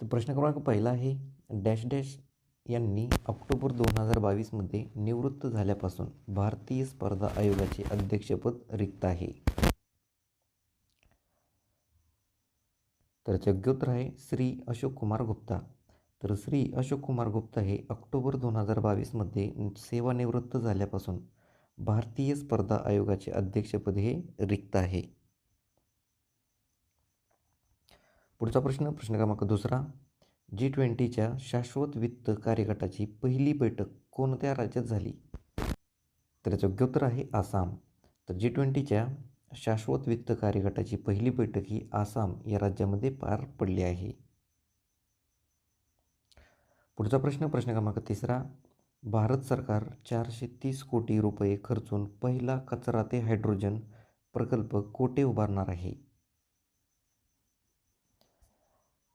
तर प्रश्न क्रमांक पहिला आहे डॅश डॅश यांनी ऑक्टोबर दोन हजार बावीसमध्ये निवृत्त झाल्यापासून भारतीय स्पर्धा आयोगाचे अध्यक्षपद रिक्त आहे. तर योग्योत्तर आहे श्री अशोक कुमार गुप्ता. तर श्री अशोक कुमार गुप्ता हे ऑक्टोबर दोन हजार बावीसमध्ये सेवानिवृत्त झाल्यापासून भारतीय स्पर्धा आयोगाचे अध्यक्षपद हे रिक्त आहे. पुढचा प्रश्न प्रश्न क्रमांक दुसरा. जी ट्वेंटीच्या शाश्वत वित्त कार्यगटाची पहिली बैठक कोणत्या राज्यात झाली? तर याचं योग्य उत्तर आहे आसाम. तर जी ट्वेंटीच्या शाश्वत वित्त कार्यगटाची पहिली बैठक ही आसाम या राज्यामध्ये पार पडली आहे. पुढचा प्रश्न प्रश्न क्रमांक तिसरा. भारत सरकार चारशे तीस कोटी रुपये खर्चून पहिला कचरा ते हायड्रोजन प्रकल्प कोठे उभारणार आहे?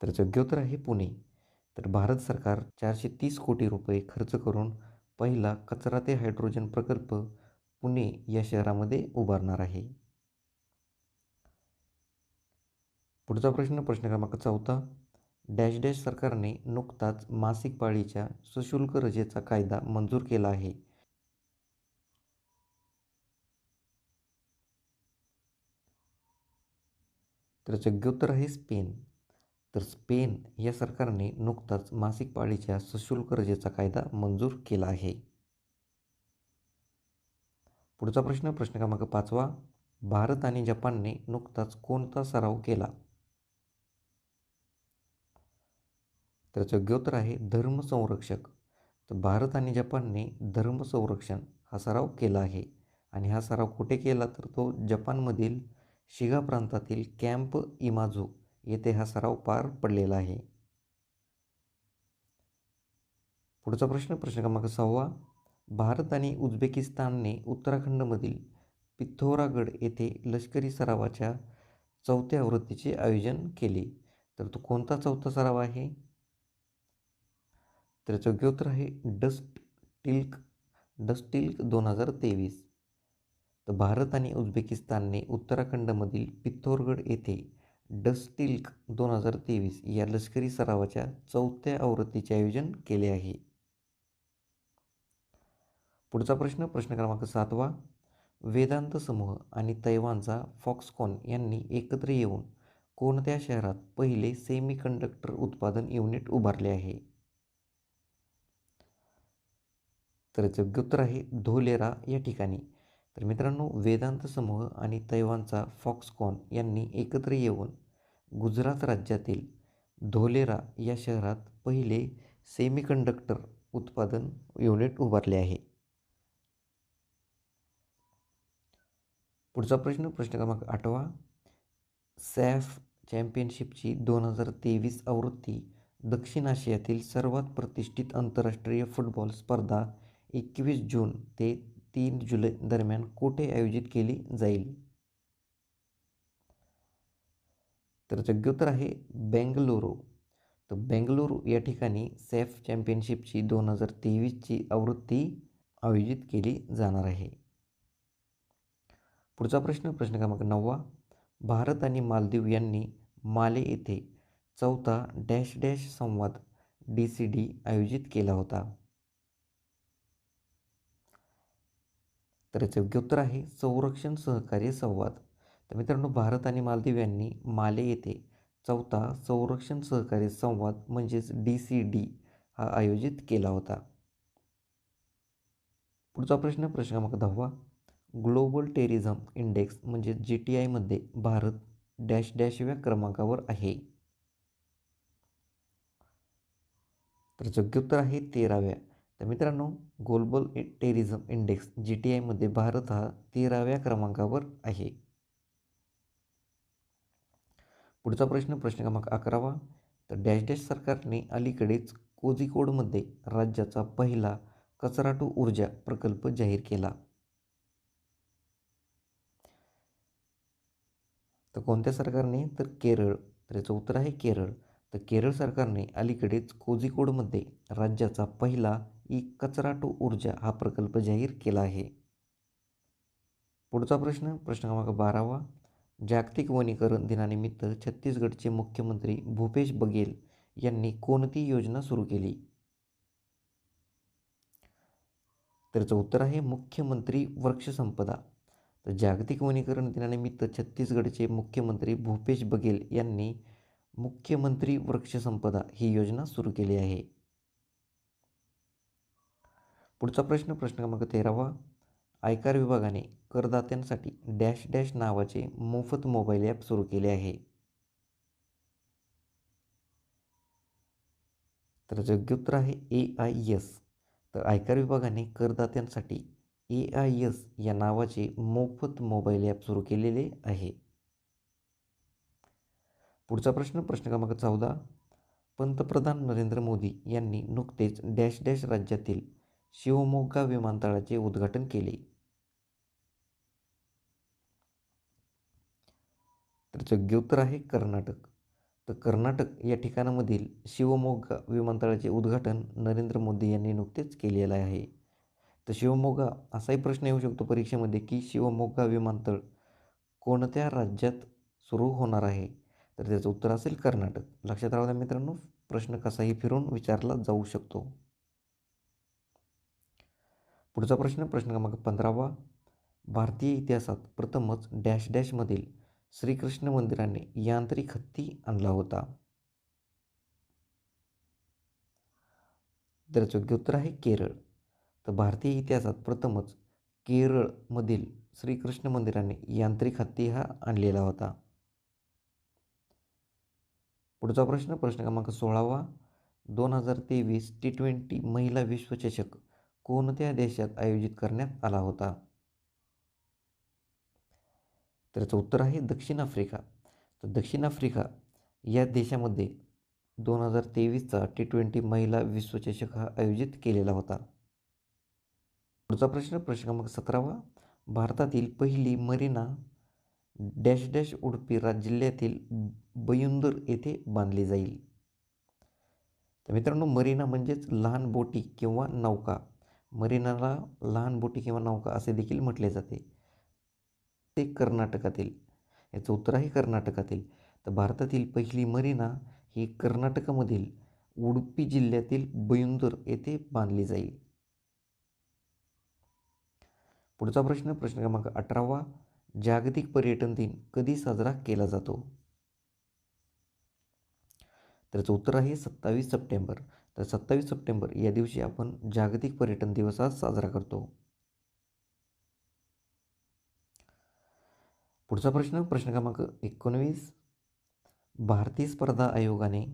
तर योग्योत्तर आहे पुणे. तर भारत सरकार चारशे तीस कोटी रुपये खर्च करून पहिला कचरा ते हायड्रोजन प्रकल्प पुणे या शहरामध्ये उभारणार आहे. पुढचा प्रश्न प्रश्न क्रमांक चौथा. डॅश डॅश सरकारने नुकताच मासिक पाळीच्या सशुल्क रजेचा कायदा मंजूर केला आहे. तर जग्योत्तर आहे स्पेन. तर स्पेन या सरकारने नुकताच मासिक पाळीच्या सशुल्क रजेचा कायदा मंजूर केला आहे. पुढचा प्रश्न प्रश्न क्रमांक पाचवा. भारत आणि जपानने नुकताच कोणता सराव केला? तर योग्योत्तर आहे धर्मसंरक्षक. तर भारत आणि जपानने धर्मसंरक्षण हा सराव केला आहे. आणि हा सराव कुठे केला? तर तो जपानमधील शिगा प्रांतातील कॅम्प इमाझू येथे हा सराव पार पडलेला आहे. पुढचा प्रश्न प्रश्न क्रमांक सहावा. भारत आणि उझबेकिस्तानने उत्तराखंडमधील पिथोरागड येथे लष्करी सरावाच्या चौथ्या आवृत्तीचे आयोजन केले. तर तो कोणता चौथा सराव आहे? तर योग्योत्तर आहे डस्ट टिल्क डस्ट टिल्क दोन हजार तेवीस. तर भारत आणि उझबेकिस्तानने उत्तराखंडमधील पिथोरगड येथे डस्टिल्क दोन हजार तेवीस या लष्करी सरावाच्या चौथ्या आवृत्तीचे आयोजन केले आहे. पुढचा प्रश्न प्रश्न क्रमांक सातवा. वेदांत समूह आणि तैवानचा फॉक्सकॉन यांनी एकत्र येऊन कोणत्या शहरात पहिले सेमी कंडक्टर उत्पादन युनिट उभारले आहे? तर योग्योत्तर आहे धोलेरा या ठिकाणी. तर मित्रांनो वेदांत समूह आणि तैवानचा फॉक्सकॉन यांनी एकत्र येऊन गुजरात राज्यातील धोलेरा या शहरात पहिले सेमीकंडक्टर उत्पादन युनिट उभारले आहे. पुढचा प्रश्न प्रश्न क्रमांक आठवा. सॅफ चॅम्पियनशिपची दोन हजार तेवीस आवृत्ती दक्षिण आशियातील सर्वात प्रतिष्ठित आंतरराष्ट्रीय फुटबॉल स्पर्धा एकवीस जून ते तीन जुलै दरम्यान कोठे आयोजित केली जाईल? तर योग्योत्तर आहे बेंगलुरू. तर बेंगलुरू या ठिकाणी सेफ चॅम्पियनशिपची दोन हजार तेवीसची आवृत्ती आयोजित केली जाणार आहे. पुढचा प्रश्न प्रश्न क्रमांक नववा. भारत आणि मालदीव यांनी माले येथे चौथा डॅश डॅश संवाद डी सी डी आयोजित केला होता. तर याचं योग्य उत्तर आहे संरक्षण सहकार्य संवाद तर मित्रांनो भारत आणि मालदीव यांनी माले येथे चौथा संरक्षण सहकार्य संवाद म्हणजेच डी सी डी हा आयोजित केला होता. पुढचा प्रश्न प्रश्न क्रमांक दहावा. ग्लोबल टेरिझम इंडेक्स म्हणजे जी टी आयमध्ये भारत डॅश डॅशव्या क्रमांकावर आहे. तर योग्योत्तर आहे तेराव्या. तर मित्रांनो Global Terrorism Index G T आयमध्ये भारत हा तेराव्या क्रमांकावर आहे. पुढचा प्रश्न प्रश्न क्रमांक अकरावा. तर डॅश डॅश सरकारने अलीकडेच कोझिकोडमध्ये राज्याचा पहिला कचरा टू ऊर्जा प्रकल्प जाहीर केला. तर कोणत्या सरकारने? तर केरळ. तर याचं उत्तर आहे केरळ. तर केरळ सरकारने अलीकडेच कोझिकोडमध्ये राज्याचा पहिला ई कचरा टू ऊर्जा हा प्रकल्प जाहीर केला आहे. पुढचा प्रश्न प्रश्न क्रमांक बारावा. जागतिक वनीकरण दिनानिमित्त छत्तीसगडचे मुख्यमंत्री भूपेश बघेल यांनी कोणती योजना सुरू केली? त्याचं उत्तर आहे मुख्यमंत्री वृक्षसंपदा. तर जागतिक वनीकरण दिनानिमित्त छत्तीसगडचे मुख्यमंत्री भूपेश बघेल यांनी मुख्यमंत्री वृक्षसंपदा ही योजना सुरू केली आहे. पुढचा प्रश्न प्रश्न क्रमांक तेरावा. आयकर विभागाने करदात्यांसाठी डॅश डॅश नावाचे मोफत मोबाईल ॲप सुरू केले आहे. तर योग्य उत्तर आहे ए आय एस. तर आयकर विभागाने करदात्यांसाठी ए आय एस या नावाचे मोफत मोबाईल ॲप सुरू केलेले आहे. पुढचा प्रश्न प्रश्न क्रमांक चौदा. पंतप्रधान नरेंद्र मोदी यांनी नुकतेच डॅश डॅश राज्यातील शिवमोग्गा विमानतळाचे उद्घाटन केले. तर जग्योत्तर आहे कर्नाटक. तर कर्नाटक या ठिकाणामधील शिवमोग्गा विमानतळाचे उद्घाटन नरेंद्र मोदी यांनी नुकतेच केलेलं आहे. तर शिवमोग्गा असाही प्रश्न येऊ शकतो परीक्षेमध्ये की शिवमोग्गा विमानतळ कोणत्या राज्यात सुरू होणार आहे? तर त्याचं उत्तर असेल कर्नाटक. लक्षात राहू द्या मित्रांनो प्रश्न कसाही फिरून विचारला जाऊ शकतो. पुढचा प्रश्न प्रश्न क्रमांक पंधरावा. भारतीय इतिहासात प्रथमच डॅश डॅशमधील श्रीकृष्ण मंदिराने यांत्रिक हत्ती आणला होता. त्याचं योग्य उत्तर आहे केरळ तर भारतीय इतिहासात प्रथमच केरळमधील श्रीकृष्ण मंदिराने यांत्रिक हत्ती हा आणलेला होता. पुढचा प्रश्न प्रश्न क्रमांक सोळावा. दोन हजार तेवीस टी ट्वेंटी महिला विश्वचषक कोणत्या देशात आयोजित करण्यात आला होता? त्याचं उत्तर आहे दक्षिण आफ्रिका. तर दक्षिण आफ्रिका या देशामध्ये दोन हजार तेवीसचा टी ट्वेंटी महिला विश्वचषक हा आयोजित केलेला होता. पुढचा प्रश्न प्रश्न क्रमांक सतरावा. भारतातील पहिली मरीना डॅश डॅश उडपी राज जिल्ह्यातील बयुंदर येथे बांधली जाईल. तर मित्रांनो मरीना म्हणजेच लहान बोटी किंवा नौका. मरीनाला लहान बोटी किंवा नौका असे देखील म्हटले जाते. ते कर्नाटकातील याचं उत्तर आहे कर्नाटकातील. तर भारतातील पहिली मरीना ही कर्नाटकामधील उडुपी जिल्ह्यातील बयुंदर येथे बांधली जाईल. पुढचा प्रश्न प्रश्न क्रमांक अठरावा. जागतिक पर्यटन दिन कधी साजरा केला जातो? त्याचं उत्तर आहे सत्तावीस सप्टेंबर. तर सत्तावीस सप्टेंबर या दिवशी आपण जागतिक पर्यटन दिवस आज साजरा करतो. पुढचा प्रश्न प्रश्न क्रमांक एकोणवीस. भारतीय स्पर्धा आयोगाने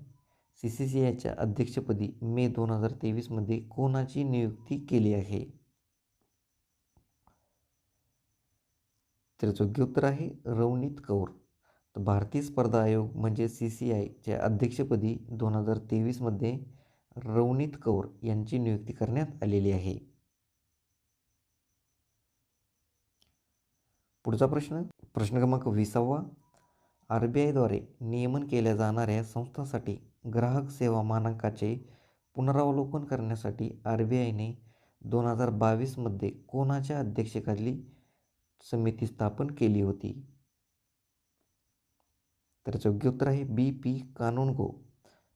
सी सी सी आयच्या अध्यक्षपदी मे दोन हजार तेवीसमध्ये कोणाची नियुक्ती केली आहे? तर योग्य उत्तर आहे रवनीत कौर. तर भारतीय स्पर्धा आयोग म्हणजे सी सी आयच्या अध्यक्षपदी दोन हजार तेवीसमध्ये रवनीत कौर यांची नियुक्ती करण्यात आलेली आहे. पुढचा प्रश्न प्रश्न क्रमांक विसावा. आर बी आयद्वारे नियमन केल्या जाणाऱ्या संस्थांसाठी ग्राहक सेवा मानांकाचे पुनरावलोकन करण्यासाठी आर बी आयने दोन हजार बावीसमध्ये कोणाच्या अध्यक्षतेखाली समिती स्थापन केली होती? तर योग्य उत्तर आहे बी पी कानूनगो.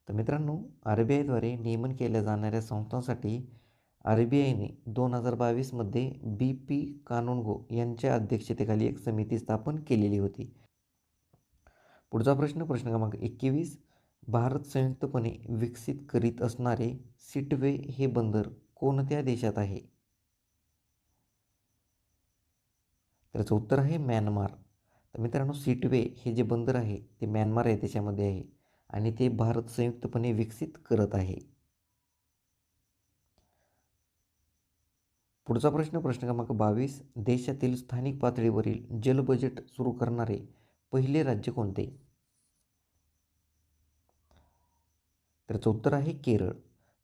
तर मित्रांनो आर बी आयद्वारे नियमन केल्या जाणाऱ्या संस्थांसाठी आर बी आयने दोन हजार बावीसमध्ये बी पी कानूनगो यांच्या अध्यक्षतेखाली एक समिती स्थापन केलेली होती. पुढचा प्रश्न प्रश्न क्रमांक एकवीस. भारत संयुक्तपणे विकसित करीत असणारे सिटवे हे बंदर कोणत्या देशात आहे? त्याचं उत्तर आहे म्यानमार. तर मित्रांनो सिटवे हे जे बंदर आहे ते म्यानमार या देशामध्ये आहे आणि ते भारत संयुक्तपणे विकसित करत आहे. पुढचा प्रश्न प्रश्न क्रमांक बावीस. देशातील स्थानिक पातळीवरील जल बजेट सुरू करणारे पहिले राज्य कोणते? त्याचं उत्तर आहे केरळ.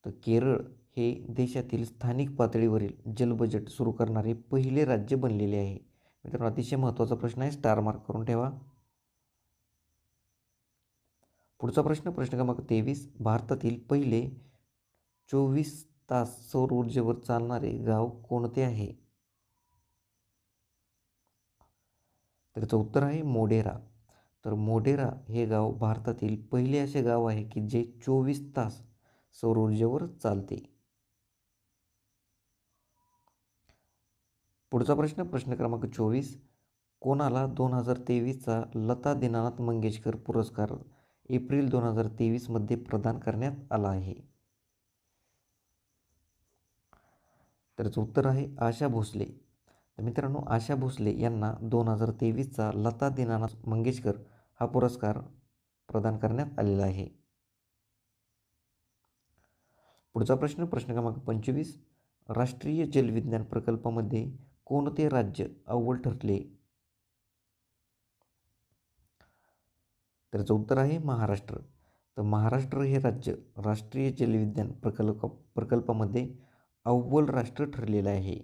तर केरळ हे देशातील स्थानिक पातळीवरील जल बजेट सुरू करणारे पहिले राज्य बनलेले आहे. मित्रांनो अतिशय महत्त्वाचा प्रश्न आहे. स्टार मार्क करून ठेवा. पुढचा प्रश्न प्रश्न क्रमांक तेवीस. भारतातील पहिले चोवीस तास सौर ऊर्जेवर चालणारे गाव कोणते आहे? त्याचं उत्तर आहे मोडेरा तर मोढेरा हे गाव भारतातील पहिले असे गाव आहे की जे चोवीस तास सौर ऊर्जेवर चालते. पुढचा प्रश्न प्रश्न क्रमांक चोवीस. कोणाला दोन हजार तेवीसचा लता दीनानाथ मंगेशकर पुरस्कार एप्रिल दोन हजार तेवीसमध्ये प्रदान करण्यात आला आहे? त्याचं उत्तर आहे आशा भोसले. तर मित्रांनो आशा भोसले यांना दोन हजार तेवीसचा लता दीनानाथ मंगेशकर हा पुरस्कार प्रदान करण्यात आलेला आहे. पुढचा प्रश्न प्रश्न क्रमांक पंचवीस. राष्ट्रीय जलविज्ञान प्रकल्पामध्ये कोणते राज्य अव्वल ठरले? त्याचं उत्तर आहे महाराष्ट्र. तर महाराष्ट्र हे राज्य राष्ट्रीय जलविज्ञान प्रकल्प प्रकल्पामध्ये अव्वल राष्ट्र ठरलेलं आहे.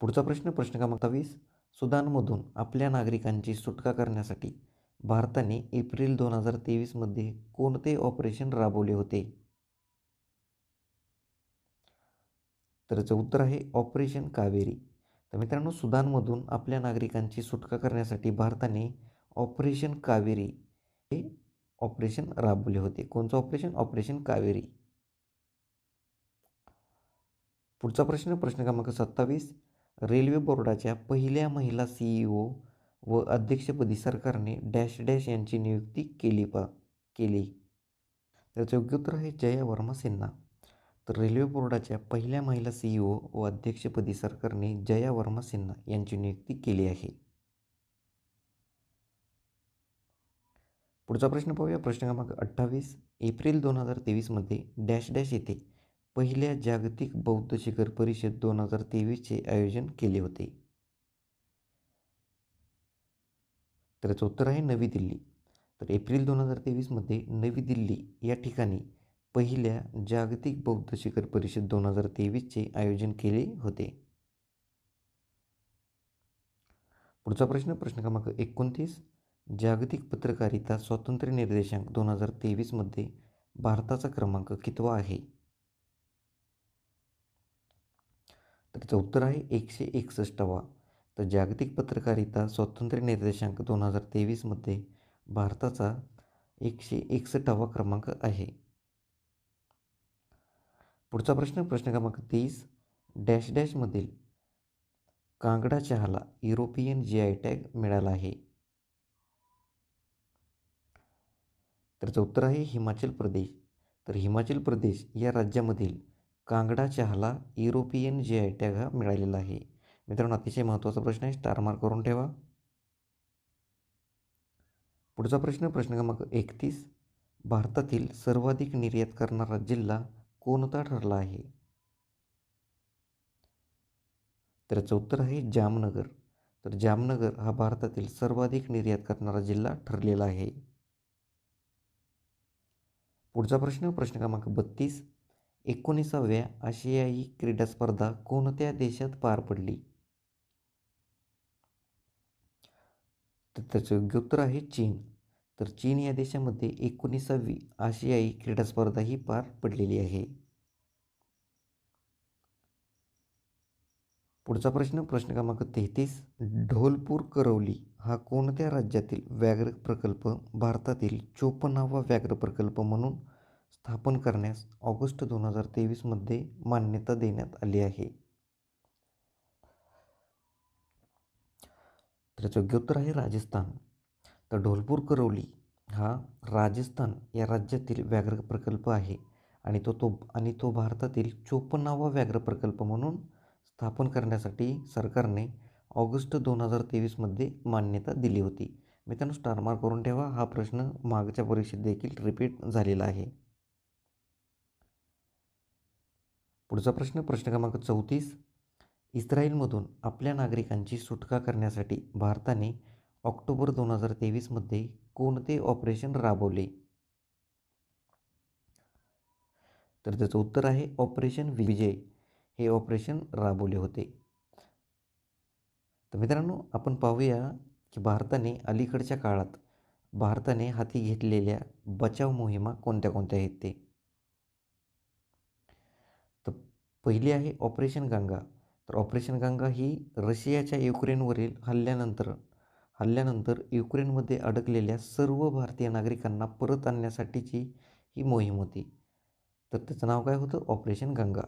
पुढचा प्रश्न प्रश्न क्रमांक वीस. सुदानमधून आपल्या नागरिकांची सुटका करण्यासाठी भारताने एप्रिल दोन हजार तेवीसमध्ये कोणते ऑपरेशन राबवले होते? तर याचं उत्तर आहे ऑपरेशन कावेरी. तर मित्रांनो सुदानमधून आपल्या नागरिकांची सुटका करण्यासाठी भारताने ऑपरेशन कावेरी हे ऑपरेशन राबवले होते. कोणतं ऑपरेशन? ऑपरेशन कावेरी. पुढचा प्रश्न प्रश्न क्रमांक सत्तावीस. रेल्वे बोर्डाच्या पहिल्या महिला सीईओ व अध्यक्षपदी सरकारने डॅश डॅश यांची नियुक्ती केली प केली. त्याचं योग्य उत्तर आहे जया वर्मा सिन्हा. तर रेल्वे बोर्डाच्या पहिल्या महिला सीईओ व अध्यक्षपदी सरकारने जया वर्मा सिन्हा यांची नियुक्ती केली आहे. पुढचा प्रश्न पाहूया. प्रश्न क्रमांक अठ्ठावीस. एप्रिल दोन हजार तेवीसमध्ये डॅश डॅश येथे पहिल्या जागतिक बौद्ध शिखर परिषद दोन हजार तेवीसचे आयोजन केले होते. तर याचं उत्तर आहे नवी दिल्ली. तर एप्रिल दोन हजार तेवीसमध्ये नवी दिल्ली या ठिकाणी पहिल्या जागतिक बौद्ध शिखर परिषद दोन हजार तेवीसचे आयोजन केले होते. पुढचा प्रश्न प्रश्न क्रमांक एकोणतीस. जागतिक पत्रकारिता स्वातंत्र्य निर्देशांक दोन हजार तेवीसमध्ये भारताचा क्रमांक कितवा आहे? तर त्याचं उत्तर आहे एकशे एकसष्टवा. तर जागतिक पत्रकारिता स्वातंत्र्य निर्देशांक दोन हजार तेवीसमध्ये भारताचा एकशे एकसष्टावा क्रमांक आहे. पुढचा प्रश्न प्रश्न क्रमांक तीस. डॅश डॅशमधील कांगडा चहाला युरोपियन जी आय टॅग मिळाला आहे. त्याचं उत्तर आहे हिमाचल प्रदेश. तर हिमाचल प्रदेश या राज्यामधील कांगडा चहाला युरोपियन जी आय टॅग हा मिळालेला आहे. मित्रांनो अतिशय महत्त्वाचा प्रश्न आहे. स्टार मार्क करून ठेवा. पुढचा प्रश्न प्रश्न क्रमांक एकतीस. भारतातील सर्वाधिक निर्यात करणारा जिल्हा कोणता ठरला आहे? त्याचं उत्तर आहे जामनगर. तर जामनगर हा भारतातील सर्वाधिक निर्यात करणारा जिल्हा ठरलेला आहे. पुढचा प्रश्न प्रश्न क्रमांक बत्तीस. एकोणीसाव्या आशियाई क्रीडा स्पर्धा कोणत्या देशात पार पडली? तर त्याचं योग्य उत्तर आहे चीन. तर चीन या देशामध्ये एकोणीसावी आशियाई क्रीडा स्पर्धा ही पार पडलेली आहे. पुढचा प्रश्न प्रश्न क्रमांक तेहतीस. ढोलपूर करवली हा कोणत्या राज्यातील व्याघ्र प्रकल्प? भारतातील चोपन्नावा व्याघ्र प्रकल्प म्हणून स्थापन करण्यास ऑगस्ट दोन हजार तेवीसमध्ये मान्यता देण्यात आली आहे. तर योग्य उत्तर आहे राजस्थान. तर ढोलपूर करवली हा राजस्थान या राज्यातील व्याघ्र प्रकल्प आहे आणि तो तो आणि तो भारतातील चोपन्नावा व्याघ्र प्रकल्प म्हणून स्थापन करण्यासाठी सरकारने ऑगस्ट दोन हजार तेवीसमध्ये मान्यता दिली होती. मित्रांनो स्टारमार्क करून ठेवा. हा प्रश्न मागच्या परीक्षेत देखील रिपीट झालेला आहे. पुढचा प्रश्न प्रश्न क्रमांक चौतीस. इस्रायलमधून आपल्या नागरिकांची सुटका करण्यासाठी भारताने ऑक्टोबर दोन हजार तेवीसमध्ये कोणते ऑपरेशन राबवले? तर त्याचं उत्तर आहे ऑपरेशन विजय. हे ऑपरेशन राबवले होते. तर मित्रांनो आपण पाहूया की भारताने अलीकडच्या काळात भारताने हाती घेतलेल्या बचाव मोहिमा कोणत्या कोणत्या आहेत ते तर पहिली आहे ऑपरेशन गंगा. तर ऑपरेशन गंगा ही रशियाच्या युक्रेनवरील हल्ल्यानंतर हल्ल्यानंतर युक्रेनमध्ये अडकलेल्या सर्व भारतीय नागरिकांना परत आणण्यासाठीची ही मोहीम होती. तर त्याचं नाव काय होतं? ऑपरेशन गंगा.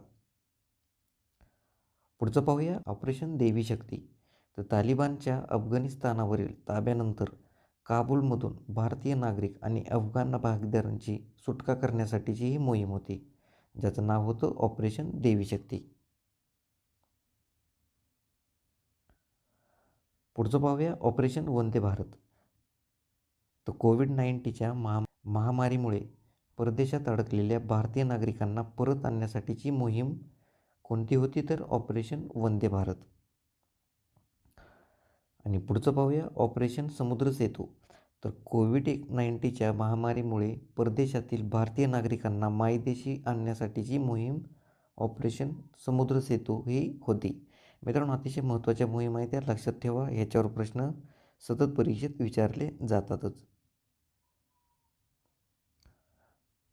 पुढचं पाहूया. ऑपरेशन देवी शक्ती. तर तालिबानच्या अफगाणिस्तानावरील ताब्यानंतर काबूलमधून भारतीय नागरिक आणि अफगाण भागीदारांची सुटका करण्यासाठीची ही मोहीम होती. ज्याचं नाव होतं ऑपरेशन देवी शक्ती. पुढचं पाहूया ऑपरेशन वंदे भारत. तर कोविड नाईन्टीच्या महा महामारीमुळे परदेशात अडकलेल्या भारतीय नागरिकांना परत आणण्यासाठीची मोहीम कोणती होती तर ऑपरेशन वंदे भारत. आणि पुढचं पाहूया ऑपरेशन समुद्र सेतू. तर कोविड एक नाईन्टीच्या महामारीमुळे परदेशातील भारतीय नागरिकांना मायदेशी आणण्यासाठीची मोहीम ऑपरेशन समुद्र सेतू ही होती. मित्रांनो अतिशय महत्त्वाच्या मोहीम आहे त्या. लक्षात ठेवा ह्याच्यावर प्रश्न सतत परीक्षेत विचारले जातातच.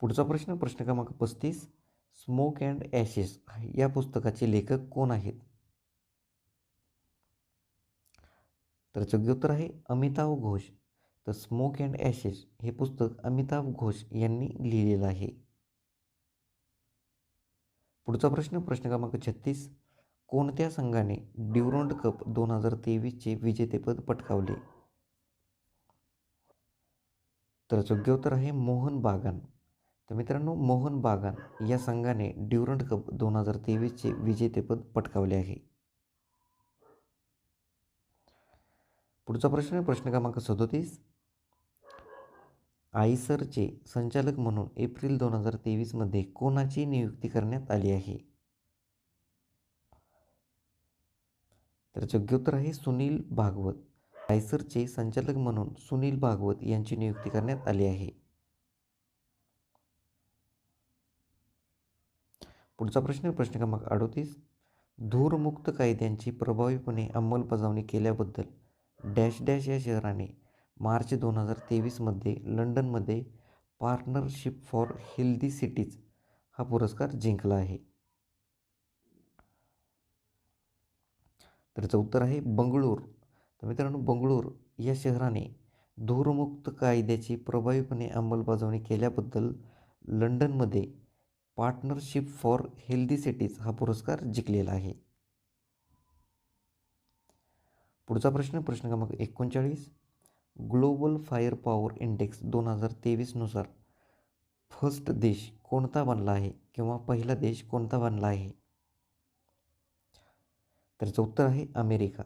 पुढचा प्रश्न प्रश्न क्रमांक पस्तीस स्मोक अँड ॲशेस. या पुस्तकाचे लेखक कोण आहेत? तर योग्य उत्तर आहे अमिताभ घोष. तर स्मोक अँड ॲशेस हे पुस्तक अमिताभ घोष यांनी लिहिलेलं आहे. पुढचा प्रश्न प्रश्न क्रमांक छत्तीस. कोणत्या संघाने ड्युरोंड कप दोन हजार तेवीसचे विजेतेपद पटकावले? तर योग्य उत्तर आहे मोहन बागान. तर मित्रांनो मोहन बागान या संघाने ड्युरंट कप दोन हजार तेवीसचे विजेतेपद पटकावले आहे. पुढचा प्रश्न प्रश्न क्रमांक सदोतीस. आयसरचे संचालक म्हणून एप्रिल दोन हजार तेवीसमध्ये कोणाची नियुक्ती करण्यात आली आहे? तर योग्य उत्तर आहे सुनील भागवत. आयसरचे संचालक म्हणून सुनील भागवत यांची नियुक्ती करण्यात आली आहे. पुढचा प्रश्न प्रश्न क्रमांक अडोतीस. धूरमुक्त कायद्यांची प्रभावीपणे अंमलबजावणी केल्याबद्दल डॅश डॅश या शहराने मार्च दोन हजार तेवीसमध्ये लंडनमध्ये पार्टनरशिप फॉर हेल्दी सिटीज हा पुरस्कार जिंकला आहे. तर उत्तर आहे बंगळूर. तर मित्रांनो बंगळूर या शहराने धूरमुक्त कायद्याची प्रभावीपणे अंमलबजावणी केल्याबद्दल लंडनमध्ये पार्टनरशिप फॉर हेल्दी सिटीज हा पुरस्कार जिंकलेला आहे. पुढचा प्रश्न प्रश्न क्रमांक एकोणचाळीस. ग्लोबल फायर पॉवर इंडेक्स दोन हजार तेवीसनुसार फर्स्ट देश कोणता बनला आहे किंवा पहिला देश कोणता बनला आहे? त्याचं उत्तर आहे अमेरिका.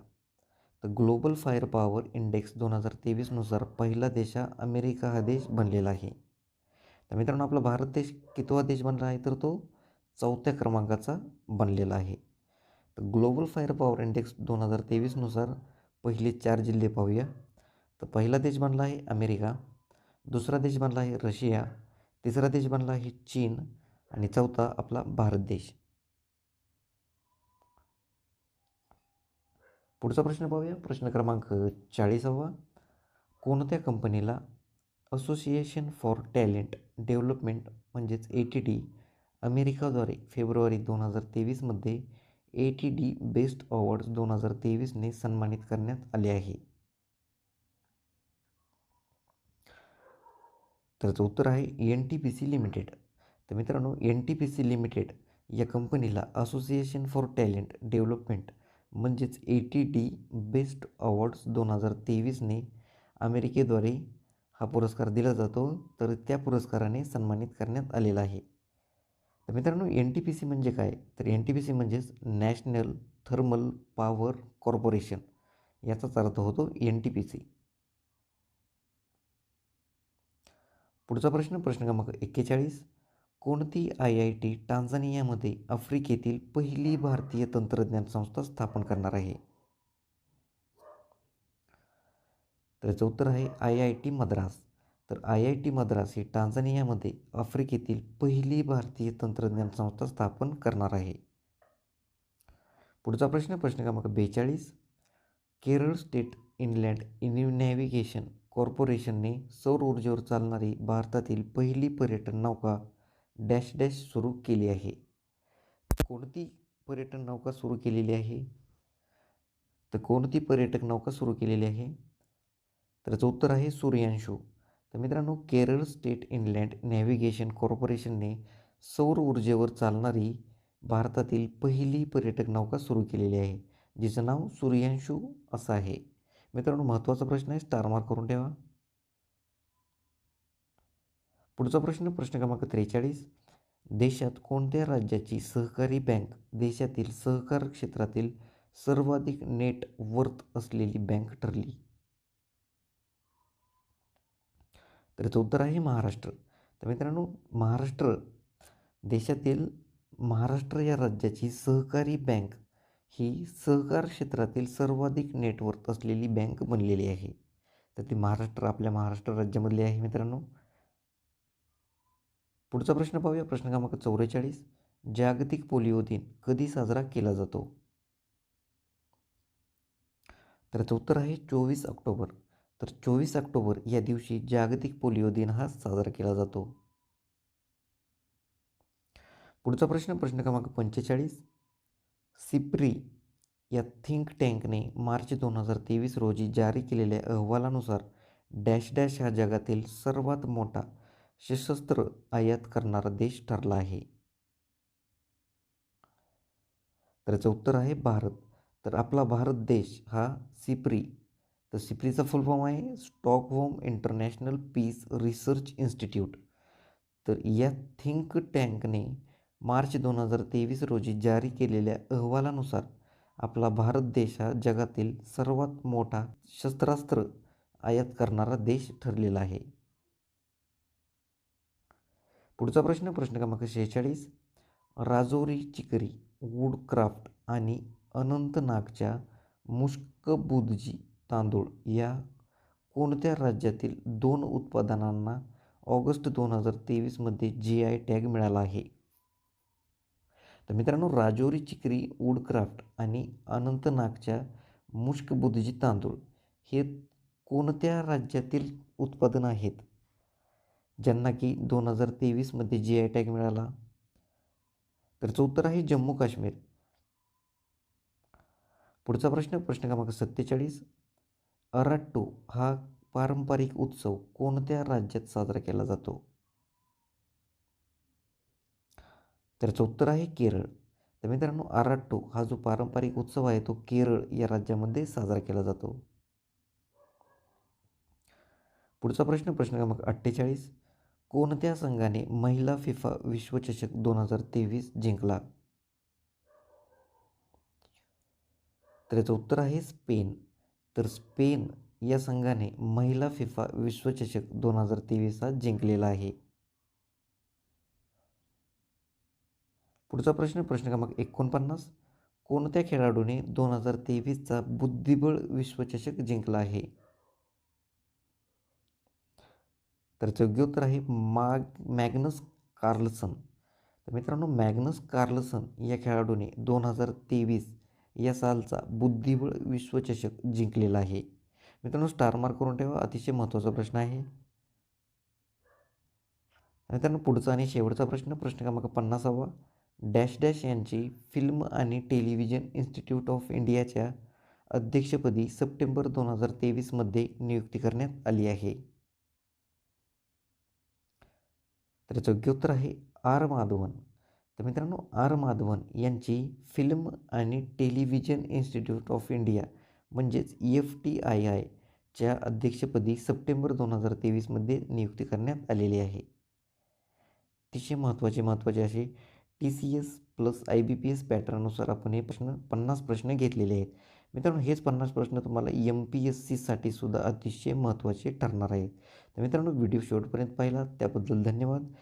तर ग्लोबल फायर पॉवर इंडेक्स दोन हजार तेवीसनुसार पहिला देश हा अमेरिका हा देश बनलेला आहे. तर मित्रांनो आपला भारत देश कितवा देश बनला आहे? तर तो चौथ्या क्रमांकाचा बनलेला आहे. तर ग्लोबल फायर पॉवर इंडेक्स दोन हजार तेवीसनुसार पहिले चार जिल्हे पाहूया. तर पहिला देश बनला आहे अमेरिका दुसरा देश बनला आहे रशिया तिसरा देश बनला आहे चीन आणि चौथा आपला भारत देश. पुढचा प्रश्न पाहूया. प्रश्न क्रमांक चाळीसावा. कोणत्या कंपनीला असोसिएशन फॉर टॅलेंट डेव्हलपमेंट म्हणजेच ए टी डी अमेरिकाद्वारे फेब्रुवारी दोन हजार तेवीसमध्ये A T D best awards दोन हजार तेवीसने सन्मानित करण्यात आले आहे? त्याचं उत्तर आहे N T P C limited तर मित्रांनो N T P C limited या कंपनीला असोसिएशन फॉर टॅलेंट डेव्हलपमेंट म्हणजेच A T D best awards दोन हजार तेवीसने अमेरिकेद्वारे हा पुरस्कार दिला जातो. तर त्या पुरस्काराने सन्मानित करण्यात आलेला आहे. तर मित्रांनो एन टी पी सी म्हणजे काय? तर एन टी पी सी म्हणजेच नॅशनल थर्मल पॉवर कॉर्पोरेशन याचाच अर्थ होतो एन टी पी सी पुढचा प्रश्न प्रश्न क्रमांक एक्केचाळीस. कोणती आय आय टी टांझानियामध्ये आफ्रिकेतील पहिली भारतीय तंत्रज्ञान संस्था स्थापन करणार आहे? तर याचं उत्तर आहे आय आय टी मद्रास. तर आय आय टी मद्रास ही टांझानियामध्ये आफ्रिकेतील पहिली भारतीय तंत्रज्ञान संस्था स्थापन करणार आहे. पुढचा प्रश्न प्रश्न क्रमांक बेचाळीस. Kerala state inland in navigation कॉर्पोरेशनने सौर ऊर्जेवर चालणारी भारतातील पहिली पर्यटन नौका डॅश डॅश सुरू केली आहे. कोणती पर्यटन नौका सुरू केलेली आहे? तर कोणती पर्यटक नौका सुरू केलेली आहे? तर याचं उत्तर आहे सूर्यांशू. तर मित्रांनो केरळ स्टेट इनलँड नॅव्हिगेशन कॉर्पोरेशनने सौर ऊर्जेवर चालणारी भारतातील पहिली पर्यटक नौका सुरू केलेली आहे जिचं नाव सूर्यांशू असं आहे. मित्रांनो महत्त्वाचा प्रश्न आहे स्टार मार्क करून ठेवा. पुढचा प्रश्न प्रश्न क्रमांक त्रेचाळीस. देशात कोणत्या राज्याची सहकारी बँक देशातील सहकार क्षेत्रातील सर्वाधिक नेट वर्थ असलेली बँक ठरली? तर याचं उत्तर आहे महाराष्ट्र. तर मित्रांनो महाराष्ट्र देशातील महाराष्ट्र या राज्याची सहकारी बँक ही सहकार क्षेत्रातील सर्वाधिक नेटवर्थ असलेली बँक बनलेली आहे. तर ती महाराष्ट्र आपल्या महाराष्ट्र राज्यामधली आहे मित्रांनो. पुढचा प्रश्न पाहूया. प्रश्न क्रमांक चौवेचाळीस जागतिक पोलिओ दिन कधी साजरा केला जातो? त्याचं उत्तर आहे चोवीस ऑक्टोबर. तर चोवीस ऑक्टोबर या दिवशी जागतिक पोलिओ दिन हा साजरा केला जातो. पुढचा प्रश्न प्रश्न क्रमांक पंचेचाळीस. सिप्री या थिंक टँकने मार्च दोन हजार तेवीस रोजी जारी केलेल्या अहवालानुसार डॅश डॅश हा जगातील सर्वात मोठा सशस्त्र आयात करणारा देश ठरला आहे. तर याचं उत्तर आहे भारत. तर आपला भारत देश हा सिप्री. तर सिप्रीचा फुल फॉर्म आहे Stockholm international peace research institute. तर या थिंक टँकने मार्च दोन हजार तेवीस रोजी जारी केलेल्या अहवालानुसार आपला भारत देश हा जगातील सर्वात मोठा शस्त्रास्त्र आयात करणारा देश ठरलेला आहे. पुढचा प्रश्न प्रश्न क्रमांक शेहेचाळीस. राजौरी चिकरी वूडक्राफ्ट आणि अनंतनागच्या मुष्कबुदजी तांदूळ या कोणत्या राज्यातील दोन उत्पादनांना ऑगस्ट दोन हजार तेवीसमध्ये जी आय टॅग मिळाला आहे? तर मित्रांनो राजौरी चिकरी वूडक्राफ्ट आणि अनंतनागच्या मुष्कबुदजी तांदूळ हे कोणत्या राज्यातील उत्पादन आहेत? ज्यांना की दोन हजार तेवीसमध्ये जी आय टॅग मिळाला. तर उत्तर आहे जम्मू काश्मीर. पुढचा प्रश्न प्रश्न क्रमांक सत्तेचाळीस. अराट्टू हा पारंपरिक उत्सव कोणत्या राज्यात साजरा केला जातो? त्याचं उत्तर आहे केरळ. तर मित्रांनो आराट्टो हा जो पारंपरिक उत्सव आहे तो केरळ या राज्यामध्ये साजरा केला जातो. पुढचा प्रश्न प्रश्न क्रमांक अठ्ठेचाळीस. कोणत्या संघाने महिला फिफा विश्वचषक दोन हजार तेवीस जिंकला? तर याचं उत्तर आहे स्पेन. तर स्पेन या संघाने महिला फिफा विश्वचषक दोन हजार तेवीस हा जिंकलेला आहे. पुढचा प्रश्न प्रश्न क्रमांक एकोणपन्नास. कोणत्या खेळाडूने दोन हजार तेवीसचा बुद्धिबळ विश्वचषक जिंकला आहे? तर योग्य उत्तर आहे माग मॅग्नस कार्लसन. तर मित्रांनो मॅग्नस कार्लसन या खेळाडूने दोन हजार तेवीस या सालचा बुद्धिबळ विश्वचषक जिंकलेला आहे. मित्रांनो स्टार मार्क करून ठेवा अतिशय महत्त्वाचा प्रश्न आहे. मित्रांनो पुढचा आणि शेवटचा प्रश्न प्रश्न क्रमांक पन्नासावा. डॅश डॅश यांची फिल्म आणि टेलिव्हिजन इन्स्टिट्यूट ऑफ इंडियाच्या अध्यक्षपदी सप्टेंबर दोन हजार तेवीसमध्ये नियुक्ती करण्यात आली आहे. तर योग्य उत्तर आहे आर माधवन. तर मित्रांनो आर माधवन यांची फिल्म आणि टेलिव्हिजन इन्स्टिट्यूट ऑफ इंडिया म्हणजेच एफ टी आय आयच्या अध्यक्षपदी सप्टेंबर दोन हजार तेवीसमध्ये नियुक्ती करण्यात आलेली आहे. अतिशय महत्त्वाचे महत्त्वाचे असे T C S plus I B P S पॅटर्ननुसार आपण हे प्रश्न पन्नास प्रश्न घेतलेले आहेत. मित्रांनो हेच पन्नास प्रश्न तुम्हाला एम पी एस सीसाठी सुद्धा अतिशय महत्त्वाचे ठरणार आहेत. तर मित्रांनो व्हिडिओ शेवटपर्यंत पाहिला त्याबद्दल धन्यवाद.